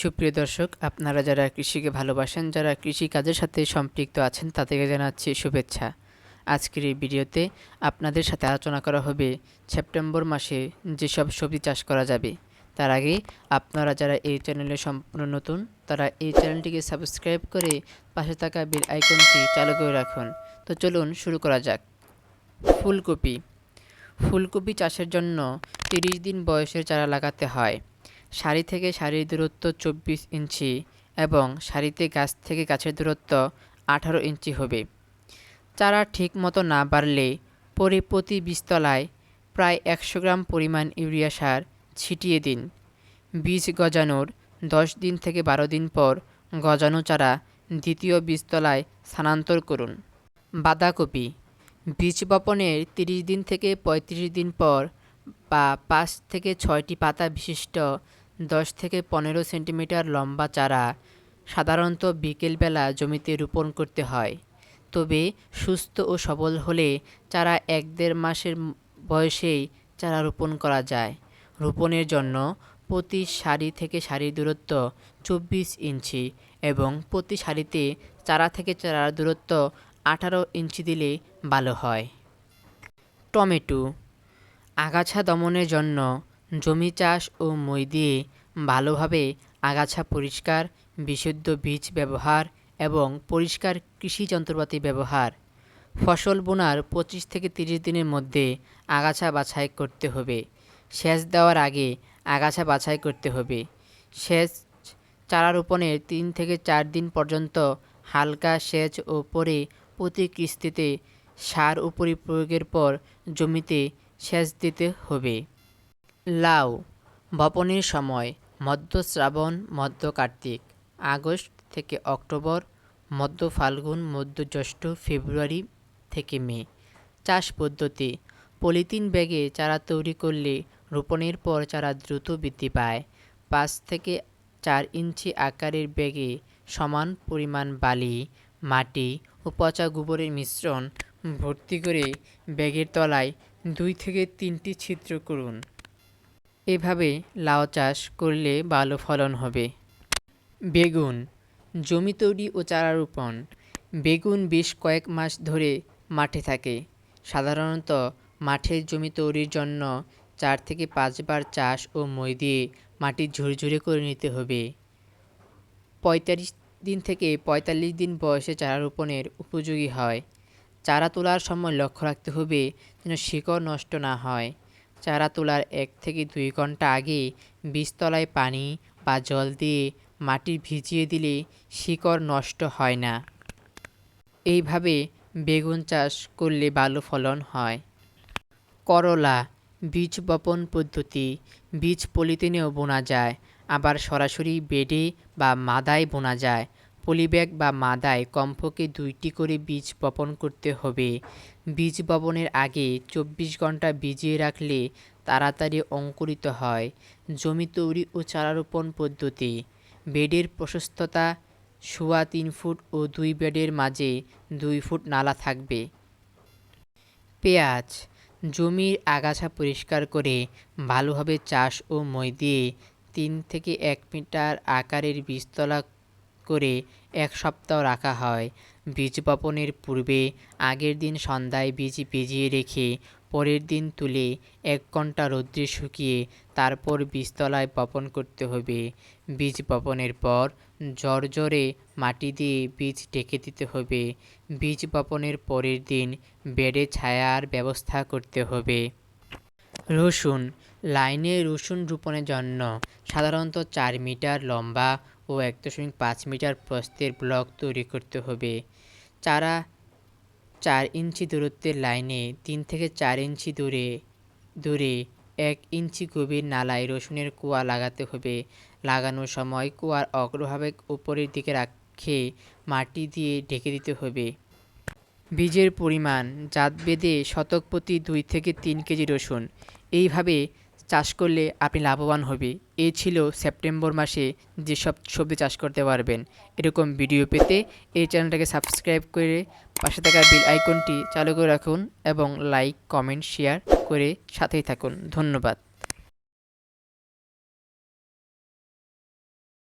সুপ্রিয় দর্শক, আপনারা যারা কৃষিকে ভালোবাসেন, যারা কৃষি কাজের সাথে সম্পৃক্ত আছেন, তাদেরকে জানাচ্ছি শুভেচ্ছা। আজকের এই ভিডিওতে আপনাদের সাথে আলোচনা করা হবে সেপ্টেম্বর মাসে যেসব সবজি চাষ করা যাবে। তার আগে আপনারা যারা এই চ্যানেলে সম্পূর্ণ নতুন, তারা এই চ্যানেলটিকে সাবস্ক্রাইব করে পাশে থাকা বেল আইকনটি চালু করে রাখুন। তো চলুন শুরু করা যাক। ফুলকপি। ফুলকপি চাষের জন্য তিরিশ দিন বয়সের চারা লাগাতে হয়। সারি থেকে সারির দূরত্ব চব্বিশ ইঞ্চি এবং সারিতে গাছ থেকে গাছের দূরত্ব আঠারো ইঞ্চি হবে। চারা ঠিক মতো না বাড়লে পরে প্রতি বীজতলায় প্রায় একশো গ্রাম পরিমাণ ইউরিয়া সার ছিটিয়ে দিন। বীজ গজানোর দশ দিন থেকে বারো দিন পর গজানো চারা দ্বিতীয় বীজতলায় স্থানান্তর করুন। বাঁধাকপি বীজ বপনের তিরিশ দিন থেকে পঁয়ত্রিশ দিন পর বা পাঁচ থেকে ছয়টি পাতা বিশিষ্ট দশ থেকে পনেরো সেন্টিমিটার লম্বা চারা সাধারণত বিকেলবেলা জমিতে রোপণ করতে হয়। তবে সুস্থ ও সবল হলে চারা এক দেড় মাসের বয়সেই চারা রোপণ করা যায়। রোপণের জন্য প্রতি সারি থেকে সারির দূরত্ব চব্বিশ ইঞ্চি এবং প্রতি সারিতে চারা থেকে চারার দূরত্ব আঠারো ইঞ্চি দিলে ভালো হয়। টমেটো আগাছা দমনের জন্য জমি চাষ ও মই দিয়ে ভালোভাবে আগাছা পরিষ্কার, বিশুদ্ধ বীজ ব্যবহার এবং পরিষ্কার কৃষি যন্ত্রপাতি ব্যবহার। ফসল বোনার পঁচিশ থেকে তিরিশ দিনের মধ্যে আগাছা বাছাই করতে হবে। সেচ দেওয়ার আগে আগাছা বাছাই করতে হবে। সেচ চারা রোপণের তিন থেকে চার দিন পর্যন্ত হালকা সেচ ও পরে প্রতি কিস্তিতে সার উপরি প্রয়োগের পর জমিতে সেচ দিতে হবে। লাউ বপনের সময়, মধ্য শ্রাবণ, মধ্য কার্তিক। আগস্ট থেকে অক্টোবর, মধ্য ফাল্গুন, মধ্য জ্যৈষ্ঠ, ফেব্রুয়ারি থেকে মে। চাষ পদ্ধতি, পলিথিন ব্যাগে চারা তৈরি করলে রোপণের পর চারা দ্রুত বৃদ্ধি পায়। পাঁচ থেকে চার ইঞ্চি আকারের ব্যাগে সমান পরিমাণ বালি, মাটি ও পচা গোবরের মিশ্রণ ভর্তি করে ব্যাগের তলায় দুই থেকে তিনটি ছিদ্র করুন। এভাবে লাউ চাষ করলে ভালো ফলন হবে। বেগুন, জমি তৈরি ও চারা রোপণ। বেগুন বেশ কয়েক মাস ধরে মাঠে থাকে। সাধারণত মাঠের জমি তৈরির জন্য চার থেকে পাঁচবার চাষ ও মই দিয়ে মাটি ঝুরঝুরে করে নিতে হবে। পঁয়তাল্লিশ দিন থেকে পঁয়তাল্লিশ দিন বয়সে চারা রোপণের উপযোগী হয়। চারা তোলার সময় লক্ষ্য রাখতে হবে যেন শিকড় নষ্ট না হয়। চারা তোলার এক থেকে দুই ঘণ্টা আগে বীজতলায় পানি বা জল দিয়ে মাটি ভিজিয়ে দিলে শিকড় নষ্ট হয় না। এইভাবে বেগুন চাষ করলে ভালো ফলন হয়। করলা, বীজ বপন পদ্ধতি, বীজ পলিথিনেও বোনা যায়, আবার সরাসরি বেডে বা মাদায় বোনা যায় পলিব্যাগ বা মাদায় কমপক্ষে দুইটি করে বীজ বপন করতে হবে। বীজ বপনের আগে চব্বিশ ঘণ্টা ভিজিয়ে রাখলে তাড়াতাড়ি অঙ্কুরিত হয়। জমি তৈরি ও চারা রোপণ পদ্ধতি। বেডের প্রশস্ততা শোয়া তিন ফুট ও দুই বেডের মাঝে দুই ফুট নালা থাকবে। পেঁয়াজ জমির আগাছা পরিষ্কার করে ভালোভাবে চাষ ও মই দিয়ে তিন থেকে এক মিটার আকারের বীজতলা করে এক সপ্তাহ রাখা হয়। বীজ বপনের পূর্বে আগের দিন সন্ধ্যায় বীজ ভিজিয়ে রেখে পরের দিন তুলে এক ঘণ্টা রৌদ্রে শুকিয়ে তারপর বীজতলায় বপন করতে হবে। বীজ বপনের পর জড়জড়ে মাটি দিয়ে বীজ ঢেকে দিতে হবে। বীজ বপনের পরের দিন বেডে ছায়ার ব্যবস্থা করতে হবে। রসুন, লাইনে রসুন রোপণের জন্য সাধারণত চার মিটার লম্বা ও এক দশমিক পাঁচ মিটার প্রস্থের ব্লক তৈরি করতে হবে। চারা চার ইঞ্চি দূরত্বের লাইনে তিন থেকে চার ইঞ্চি দূরে দূরে এক ইঞ্চি গভীর নালায় রসুনের কুয়া লাগাতে হবে। লাগানোর সময় কুয়ার অগ্রভাবে উপরের দিকে রাখে মাটি দিয়ে ঢেকে দিতে হবে। বীজের পরিমাণ জাত বেদে শতক প্রতি দুই থেকে তিন কেজি রসুন। এইভাবে চাষ করলে আপনি লাভবান হবে এই ছিল সেপ্টেম্বর মাসে যেসব সবজি চাষ করতে পারবেন। এরকম ভিডিও পেতে এই চ্যানেলটাকে সাবস্ক্রাইব করে পাশে থাকা বিল আইকনটি চালু করে রাখুন এবং লাইক, কমেন্ট, শেয়ার করে সাথেই থাকুন। ধন্যবাদ।